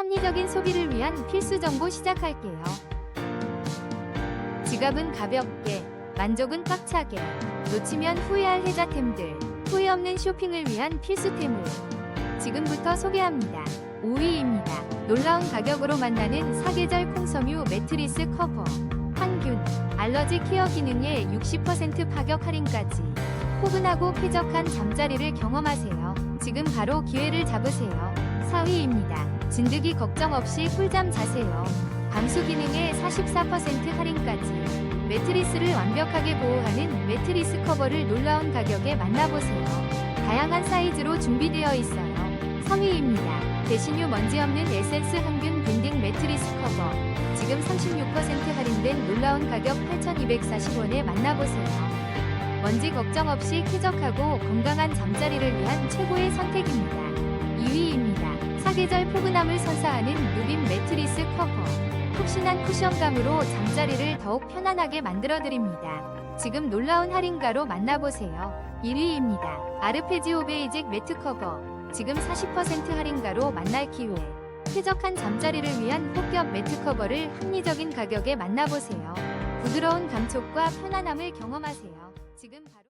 합리적인 소비를 위한 필수 정보 시작할게요. 지갑은 가볍게, 만족은 꽉차게, 놓치면 후회할 혜자템들, 후회 없는 쇼핑을 위한 필수템을 지금부터 소개합니다. 5위입니다. 놀라운 가격으로 만나는 사계절 콩섬유 매트리스 커버. 항균, 알러지 케어 기능에 60% 파격 할인까지. 포근하고 쾌적한 잠자리를 경험하세요. 지금 바로 기회를 잡으세요. 4위입니다. 진드기 걱정 없이 꿀잠 자세요. 방수 기능에 44% 할인까지. 매트리스를 완벽하게 보호하는 매트리스 커버를 놀라운 가격에 만나보세요. 다양한 사이즈로 준비되어 있어요. 3위입니다. 대신유 먼지 없는 에센스 항균 밴딩 매트리스 커버. 지금 36% 할인된 놀라운 가격 8,240원에 만나보세요. 먼지 걱정 없이 쾌적하고 건강한 잠자리를 위한 최고의 선택입니다. 2위입니다. 사계절 포근함을 선사하는 누빔 매트리스 커버. 푹신한 쿠션감으로 잠자리를 더욱 편안하게 만들어드립니다. 지금 놀라운 할인가로 만나보세요. 1위입니다. 아르페지오 베이직 매트 커버. 지금 40% 할인가로 만날 기회. 쾌적한 잠자리를 위한 폭격 매트 커버를 합리적인 가격에 만나보세요. 부드러운 감촉과 편안함을 경험하세요. 지금 바로